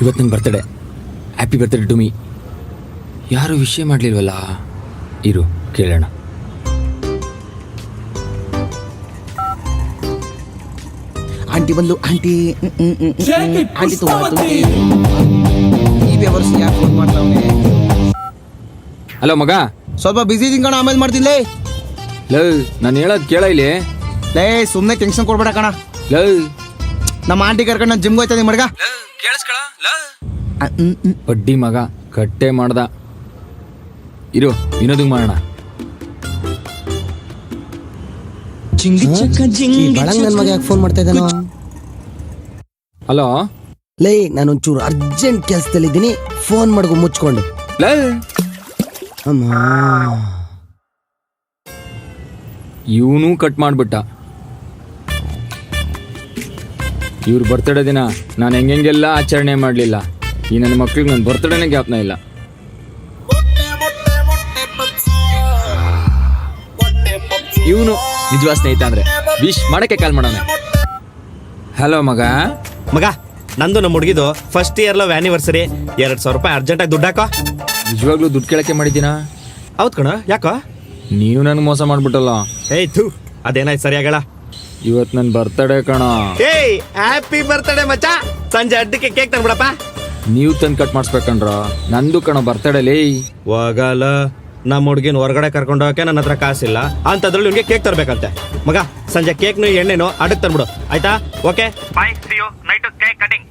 ಇವತ್ತು ನಂಗೆ birthday happy birthday to me ಯಾರು ವಿಷಯ ಮಾಡಲಿಲ್ವಲ್ಲ? ಇರು ಕೇಳೋಣ. ಆಂಟಿ ಬಂದು ಆಂಟಿ. ಆಂಟಿ ತುಂಬಾ ಈ ವ್ಯವಸ್ಥೆ ಯಾಕೆ ಫೋನ್ ಮಾಡ್ತಾವನೆ? ಹಲೋ ಮಗ. ಸ್ವಲ್ಪ ಬಿಸಿ ಇದೀನಿ ಕಣ ಆಮೇಲೆ ಮಾಡ್ತಿಲ್ಲ ಲವ್ ನಾನು ಹೇಳೋದು ಕೇಳ ಇಲ್ಲಿ. ಲೇ ಸುಮ್ಮನೆ ಟೆನ್ಷನ್ ಕೊಡ್ಬೇಡ ಕಣ. ಲವ್ ನಮ್ಮ ಆಂಟಿ ಕರ್ಕೊಂಡು ನಾನು ಜಿಮ್ಗೆ ನಿಮ್ಮ ಮಡ್ಗ ಆ, ಬಡ್ಡಿ ಮಗ ಕಟ್ಟೆ ಮಾಡ್ದ. ಇರು ವಿನೋದ ಮಾಡೋಣ ಬಳಂಗ್ ನನ್ ಮಗ ಯಾಕೆ ಫೋನ್ ಮಾಡ್ತಾ ಇದ್ದಾನೋ ಹಲೋ? ಲೇ ನಾನೊಂಚೂರು ಅರ್ಜೆಂಟ್ ಕೆಲ್ಸದಲ್ಲಿದ್ದೀನಿ ಫೋನ್ ಮಾಡ್ಕೊ ಮುಚ್ಕೊಂಡು. ಲೇ. ಅಮ್ಮ. ಇವನು ಕಟ್ ಮಾಡ್ಬಿಟ್ಟ. ಇವ್ರ ಬರ್ತಡೇ ದಿನ ನಾನು ಹೆಂಗೆಲ್ಲ ಆಚರಣೆ ಮಾಡಲಿಲ್ಲ. ಈ ನನ್ನ ಮಕ್ಳಿಗೆ ನನ್ನ ಬರ್ತ್ಡೇನೆ ಜ್ಞಾಪನ ಇಲ್ಲ. ಇವನು ನಿಜವಾದ ಸ್ನೇಹಿತ ಅಂದ್ರೆ ವಿಶ್ ಮಾಡಕ್ಕೆ ಕಾಲ್ ಮಾಡೋಣ. ಹಲೋ ಮಗ. ಮಗ ನಂದು ನಮ್ಮ ಹುಡುಗಿದು ಫಸ್ಟ್ ಇಯರ್ ಲವ್ ಆನಿವರ್ಸರಿ ಎರಡ್ ಸಾವಿರ ರೂಪಾಯಿ ಅರ್ಜೆಂಟ್ ಆಗಿ ದುಡ್ಡು ಹಾಕೋ. ನಿಜವಾಗ್ಲೂ ದುಡ್ಡು ಕೇಳಕ್ಕೆ ಮಾಡಿದ್ದೀನಾ? ಹೌದ್ ಕಣ ಯಾಕೋ? ನೀವು ನನಗೆ ಮೋಸ ಮಾಡ್ಬಿಟ್ಟಲ್ಲ. ಏಯ್ ಥೂ ಅದೇನಾಯ್ತು ಸರಿಯಾಗಲ್ಲ ಇವತ್ತು ನನ್ನ ಬರ್ತಡೇ ಕಣ. ಏಯ್ ಹ್ಯಾಪಿ ಬರ್ತಡೇ ಮಚ್ಚ. ಸಂಜೆ ಅಡ್ಡಕ್ಕೆ ಕೇಕ್ ತಂದ್ಬಿಡಪ್ಪ. ನೀವು ತಂದು ಕಟ್ ಮಾಡಿಸ್ಬೇಕಂಡ್ರ ನಂದು ಕಣ ಬರ್ತಡೇಲಿ ಹೋಗಲ್ಲ ನಮ್ಮ ಹುಡುಗಿನ ಹೊರಗಡೆ ಕರ್ಕೊಂಡು ಹೋಗಕ್ಕೆ ನನ್ನ ಹತ್ರ ಕಾಸಿಲ್ಲ. ಅಂತದ್ರಲ್ಲಿ ನಿಮ್ಗೆ ಕೇಕ್ ತರ್ಬೇಕಂತೆ. ಮಗ ಸಂಜೆ ಕೇಕ್ನು ಎಣ್ಣೆನು ಅಡಕ್ ತಂದ್ಬಿಡು. ಆಯ್ತಾ? Okay? Bye see you night cake cutting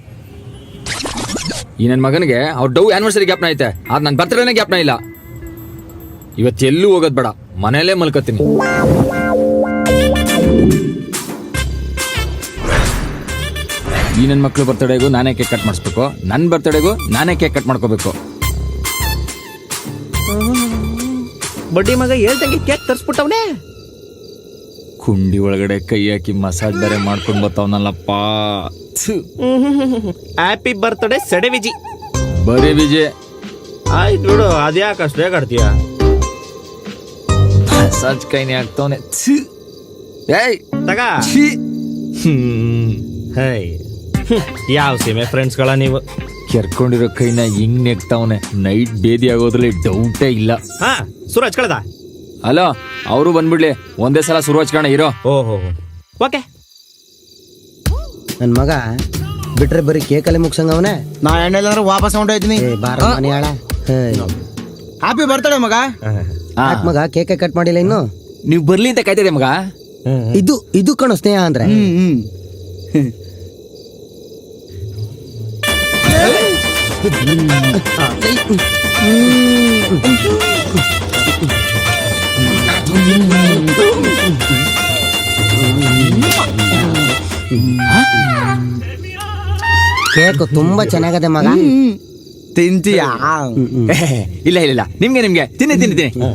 ಈ ನನ್ನ ಮಗನಿಗೆ ಅವ್ರ ಡೌ ಆನಿವರ್ಸರಿ ಗ್ಯಾಪ್ನ ಐತೆ. ಆದ್ರೆ ನನ್ನ ಬರ್ತಡೇನೇ ಗ್ಯಾಪ್ನ ಇಲ್ಲ. ಇವತ್ತು ಎಲ್ಲೂ ಹೋಗೋದ್ ಬೇಡ. ಮನೆಯಲ್ಲೇ ಮಲ್ಕೋತೀನಿ. ಈ ನನ್ನ ಮಕ್ಕಳು ಬರ್ತಡೆಗೂ ನಾನೇ ಕೇಕ್ ಕಟ್ ಮಾಡಿಸ್ಬೇಕು. ನನ್ನ ಬರ್ತಡೆಗೂ ನಾನೇ ಕೇಕ್ ಕಟ್ ಮಾಡ್ಕೋಬೇಕು. ಬಡ್ಡಿ ಮಗ ಹೇಳ್ದಂಗೆ ಕೇಕ್ ತರಿಸ್ಬಿಟ್ಟವನೇ. ಕುಂಡಿ ಒಳಗಡೆ ಕೈ ಹಾಕಿ ಮಸಾಜ್ ಬೇರೆ ಮಾಡ್ಕೊಂಡು ಬರ್ತಾವನಲ್ಲಪ್ಪ. ಹ್ಯಾಪಿ ಬರ್ತ್ಡೇ ಸಡೆ ವಿಜಿ. ಬರೀ ವಿಜಯ್ ಆಯ್ತು ಬಿಡು ಅದ್ಯಾಕೆ ಅಷ್ಟು ಬೇಗ ಆಡ್ತೀಯ? ಮಸಾಜ್ ಕೈನೇ ಆಗ್ತಾವನೆ. ಏಯ್. ತಗ. ಹ್ಮ್. ಹೈ. ಯಾವ ಸೀಮೆ ಫ್ರೆಂಡ್ಸ್ಗಳ ನೀವು? ಕೆರ್ಕೊಂಡಿರೋ ಕೈನ ಹಿಂಗ್ ನೆಕ್ತಾವನೆ. ನೈಟ್ ಬೇದಿ ಆಗೋದ್ರಲ್ಲಿ ಡೌಟೇ ಇಲ್ಲ. ಹಾ ಸೂರಜ್ ಕಳ್ದ? ಹಲೋ ಅವರು ಬಂದ್ಬಿಡ್ಲಿ. ಒಂದೇ ಸಲ ಸುರಜ್ ಕಾಣ ಇರೋ ಓಹೋ ಓಕೆ. ನನ್ ಮಗ ಬಿಟ್ರೆ ಬರೀ ಕೇಕಲ್ಲಿ ಮುಗ್ಸಂಗ ಅವನೇ? ನಾ ಎಣ್ಣೆ ವಾಪಸ್ ಹೊಂಟೋಯ್ತೀನಿ. ಏ ಬಾರ ಮನೆ ಆಳ ಹ್ಯಾಪಿ ಬರ್ತಡೆ ಮಗ. ಮಗ ಕೇಕೆ ಕಟ್ ಮಾಡಿಲ್ಲ ಇನ್ನು? ನೀವು ಬರ್ಲಿ ಅಂತ ಕಾಯ್ತಿದೆ ಮಗ? ಇದು ಇದು ಕಣೋ ಸ್ನೇಹ ಅಂದ್ರೆ. ಹ್ಮ್. ಕೇಕ್ ತುಂಬಾ ಚೆನ್ನಾಗದೆ ಮಗ. ತಿಂತೀಯಾ? ಇಲ್ಲ ಇಲ್ಲ ಇಲ್ಲ. ನಿಮ್ಗೆ ನಿಮ್ಗೆ. ತಿನ್ನಿ ತಿನ್ನಿ ತಿನ್ನಿ.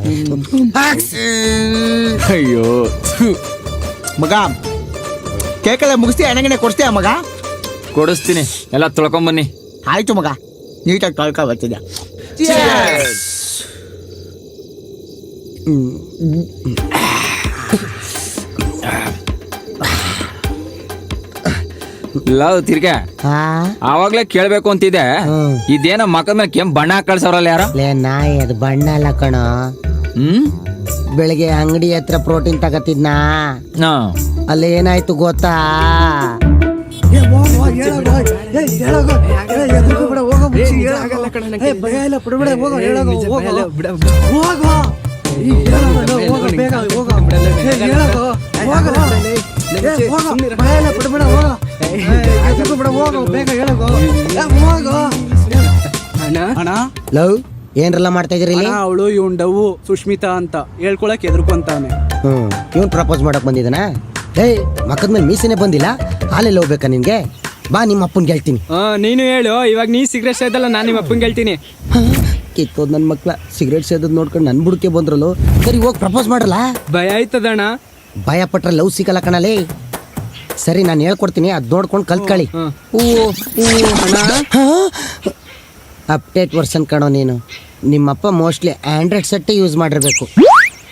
ಅಯ್ಯೋ. ಮಗ ಕೇಕೆಲ್ಲ ಮುಗಿಸ್ತೀಯ? ಎಣ್ಣೆಗೆಣ್ಣೆ ಕೊಡ್ತೀಯ ಮಗ? ಕೊಡಿಸ್ತೀನಿ. ಎಲ್ಲ ತೊಳ್ಕೊಂಬನ್ನಿ ಆಯ್ತು ಮಗ. ನೀಟಾಗಿ ತೊಳ್ಕೊ ಬರ್ತಿದ್ದೆ ಲವ್ ತಿರ್ಗ. ಅವಾಗ್ಲೇ ಆವಾಗ್ಲೇ ಕೇಳ್ಬೇಕು ಅಂತಿದೆ. ಇದೇನೋ ಮಕ್ಕದ ಮೇಲೆ ಕೆಂಪ್ ಬಣ್ಣ ಕಳ್ಸವ್ರಲ್ಲ ಯಾರ? ಲೇ ನಾಯಿ ಅದು ಬಣ್ಣ ಅಲ್ಲ ಕಣ. ಹ್ಮ್? ಬೆಳಿಗ್ಗೆ ಅಂಗಡಿ ಹತ್ರ ಪ್ರೋಟೀನ್ ತಗತಿದ್ನಾ ಹಾ. ಅಲ್ಲಿ ಏನಾಯ್ತು ಗೊತ್ತಾ? ಅಣ್ಣ? ಲವ್ ಏನ್ರೆಲ್ಲ ಮಾಡ್ತಾ ಇದೀರಿ ಇಲ್ಲಿ? ಅವಳು ಇವನ್ ಡವ್ ಸುಷ್ಮಿತಾ ಅಂತ. ಹೇಳ್ಕೊಳಕ್ ಎದ್ರುಕೊಂತಾನೆ ಹ್ಮ್. ಇವನ್ ಪ್ರಪೋಸ್ ಮಾಡಕ್ ಬಂದಿದ್ದಾನೆ. ಏಯ್ ಮಕ್ಕದ ಮೇಲೆ ಮೀಸನೆ ಬಂದಿಲ್ಲ? ಹಾಲೆಲ್ಲ ಹೋಗ್ಬೇಕಾ ನಿನ್ಗೆ? ಬಾ ನಿಮ್ಮ ಅಪ್ಪನ್ ಹೇಳ್ತೀನಿ. ಆ, ನೀನು ಹೇಳು ಇವಾಗ ನೀ ಸಿಗರೇಟ್ ಸೇದಲ್ಲ ನಾನು ನಿಮ್ಮ ಅಪ್ಪನ್ ಹೇಳ್ತೀನಿ. ಕಿತ್ತೋದ್ ನನ್ನ ಮಕ್ಳ ಸಿಗರೇಟ್ ಸೇದದ್ ನೋಡ್ಕೊಂಡು ನನ್ನ ಬುಡಕ್ಕೆ ಬಂದ್ರಲ್ಲೋ? ಸರಿ ಹೋಗಿ ಪ್ರಪೋಸ್ ಮಾಡಲ್ಲ? ಭಯ ಆಯ್ತದಣ್ಣ. ಭಯ ಪಟ್ರೆ ಲವ್ ಸಿಗಲ್ಲ ಕಣಲೇ ಸರಿ ನಾನು ಹೇಳ್ಕೊಡ್ತೀನಿ ಅದು ನೋಡ್ಕೊಂಡು ಕಲ್ತ್ಕೊಳ್ಳಿ ಹ್ಮ್. ಓ ಅಪ್ಡೇಟ್ ವರ್ಷನ್ ಕಣೋ ನೀನು. ನಿಮ್ಮಪ್ಪ ಮೋಸ್ಟ್ಲಿ ಆಂಡ್ರಾಯ್ಡ್ ಸೆಟ್ಟೇ ಯೂಸ್ ಮಾಡಿರ್ಬೇಕು.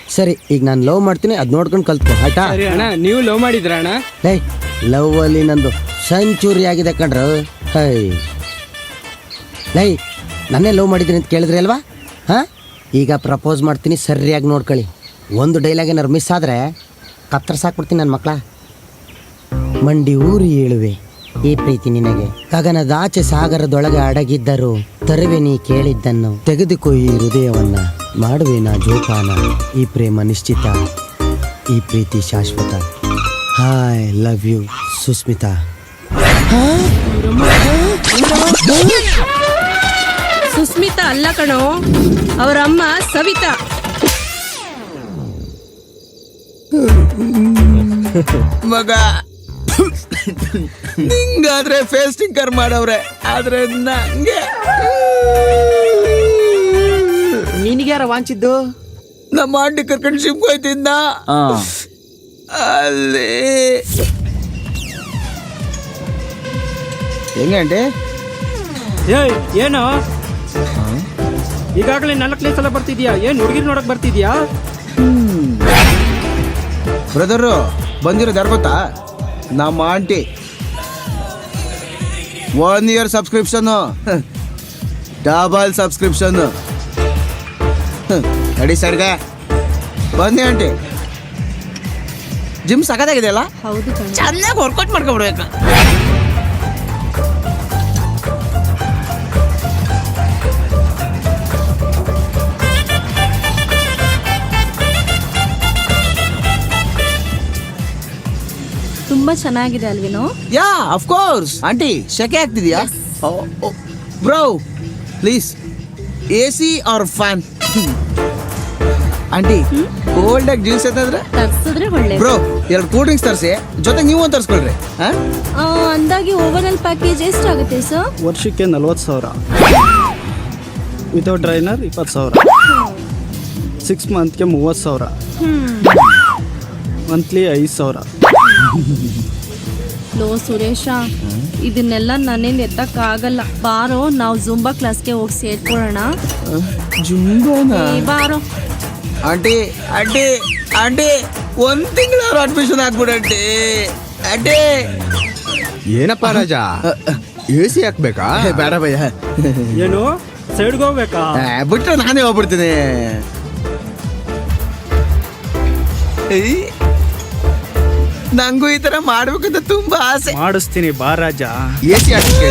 ಸರಿ ಈಗ ನಾನು ಲವ್ ಮಾಡ್ತೀನಿ ಅದು ನೋಡ್ಕೊಂಡು ಕಲ್ತ್ಕೊ ಆಯ್ತಾ? ಸರಿ ಅಣ್ಣ ನೀವು ಲವ್ ಮಾಡಿದ್ರ ಅಣ್ಣ? ಲೇ ಲವ್ ಅಲ್ಲಿ ನಂದು ಸೆಂಚುರಿ ಆಗಿದೆ ಕಣ್ರು. ಹೈ. ಲೈ, ನನ್ನೇ ಲವ್ ಮಾಡಿದ್ದೀನಿ ಅಂತ ಕೇಳಿದ್ರಿ ಅಲ್ವಾ? ಹಾಂ? ಈಗ ಪ್ರಪೋಸ್ ಮಾಡ್ತೀನಿ, ಸರಿಯಾಗಿ ನೋಡ್ಕೊಳ್ಳಿ. ಒಂದು ಡೈಲಾಗ್ ಏನಾರು ಮಿಸ್ ಆದರೆ ಕತ್ತರ್ಸಾಕ್ಬಿಡ್ತೀನಿ ನನ್ನ ಮಕ್ಕಳ ಮಂಡಿ ಊರಿ ಏಳುವೆ, ಈ ಪ್ರೀತಿ ನಿನಗೆ. ಗಗನದಾಚೆ ಸಾಗರದೊಳಗೆ ಅಡಗಿದ್ದರು, ತರುವೆ ನೀ ಕೇಳಿದ್ದನ್ನು ತೆಗೆದುಕೊ ಈ ಹೃದಯವನ್ನ. ಮಾಡುವೆ ನಾ ಜೋಪಾನ, ಈ ಪ್ರೇಮ ನಿಶ್ಚಿತ, ಈ ಪ್ರೀತಿ ಶಾಶ್ವತ. Hi love you Sushmita Sushmita ಅಲ್ಲ ಕಣೋ ಅವರ ಅಮ್ಮ ಸವಿತಾ. ಮಗ ನಿಂಗಾದ್ರೆ ಫೇಸ್ ಟಿಂಕರ್ ಮಾಡವ್ರೆ ಆದ್ರೆ ನಂಗೆ. ನಿನಗ್ಯಾರ ವಾಂಚಿದ್ದು? ನಮ್ಮ ಆಂಟಿ ಕರ್ಕೊಂಡು ಶಿಮ್ಗೆ ಹೋಯ್ತಿದ್ದ ಅಲ್ಲಿ. ಹೆಂಗೆ ಆಂಟಿ? ಏಯ್ ಏನು? ಈಗಾಗಲೇ ನಾಲ್ಕನೇ ಸಲ ಬರ್ತಿದ್ಯಾ? ಏನ್ ಹುಡುಗಿರ್ ನೋಡಕ್ ಬರ್ತಿದ್ಯಾ? ಬ್ರದರು ಬಂದಿರೋದು ಯಾರು ಗೊತ್ತಾ? ನಮ್ಮ aunty. One year subscription double subscription ನಡಿ ಸರ್ಗ. ಬನ್ನಿ ಆಂಟಿ. ಜಿಮ್ ಸಖತ್ತಾಗಿದೆಯಲ್ಲ? ಹೌದು ಕಣೋ. ಚೆನ್ನಾಗಿ ವರ್ಕೌಟ್ ಮಾಡ್ಕೊಬಿಡ್ಬೇಕು. ತುಂಬಾ ಚೆನ್ನಾಗಿದೆ ಅಲ್ವೇನೋ? ಯಾ ಆಫ್ ಕೋರ್ಸ್ ಆಂಟಿ ಶೆಕೆ ಆಗ್ತಿದ್ಯಾ? Bro please A C or fan aunty cold ಆಗಿ ಜ್ಯೂಸ್ ಅಂತಂದ್ರೆ ತರ್ಸಿದ್ರೆ ಒಳ್ಳೆ ಬ್ರೋ ಎರಡು ಕೂಲ್ ಡ್ರಿಂಕ್ಸ್ ತರಿಸಿ. ಜೊತೆಗೆ ನೀವು ಒಂದು ತರಿಸ್ಕೊಳ್ರಿ ಹಾ? ಅಂದಾಗಿ ಓವರ್ ಆಲ್ ಪ್ಯಾಕೇಜ್ ಎಷ್ಟಾಗುತ್ತೆ ಸರ್ ವರ್ಷಕ್ಕೆ ನಲ್ವತ್ತು ಸಾವಿರ. ವಿತೌಟ್ ಡ್ರೈನರ್ ಇಪ್ಪತ್ತು ಸಾವಿರ. ಸಿಕ್ಸ್ ಮಂತ್ಗೆ ಮೂವತ್ತು ಸಾವಿರ. ಮಂತ್ಲಿ ಐದು ಸಾವಿರ. ಲೋ ಸುರೇಶ ಇದನ್ನೆಲ್ಲ ನನ್ನಿಂದ ಎತ್ತಕ್ಕಾಗಲ್ಲ ಬಾರೋ ನಾವು ಜುಂಬಾ ಕ್ಲಾಸ್ಗೆ ಹೋಗಿ ಸೇರ್ಕೊಳ್ಳೋಣ. ಜುಂಬೋನಾ? ಬಾರೋ. ಆಂಟಿ ಆಂಟಿ ಆಂಟಿ ಒಂದ್ ತಿಂಗಳವ್ರು ಅಡ್ಮಿಷನ್ ಹಾಕ್ಬಿಡಂಟಿ ಆಂಟಿ. ಏನಪ್ಪ ರಾಜ? ಎ ಸಿ ಹಾಕ್ಬೇಕಾ? ಏ, ಬೇಡ ಭಯ್ಯ. ಏನು? ಸೈಡ್ಗೆ ಹೋಗ್ಬೇಕಾ? ಬಿಟ್ರೆ ನಾನೇ ಹೋಗ್ಬಿಡ್ತೀನಿ. ಏಯ್, ನಂಗೂ ಈ ತರ ಮಾಡ್ಬೇಕಂತ ತುಂಬಾ ಆಸೆ. ಮಾಡಿಸ್ತೀನಿ ಬಾ ರಾಜಾ. A C hockey.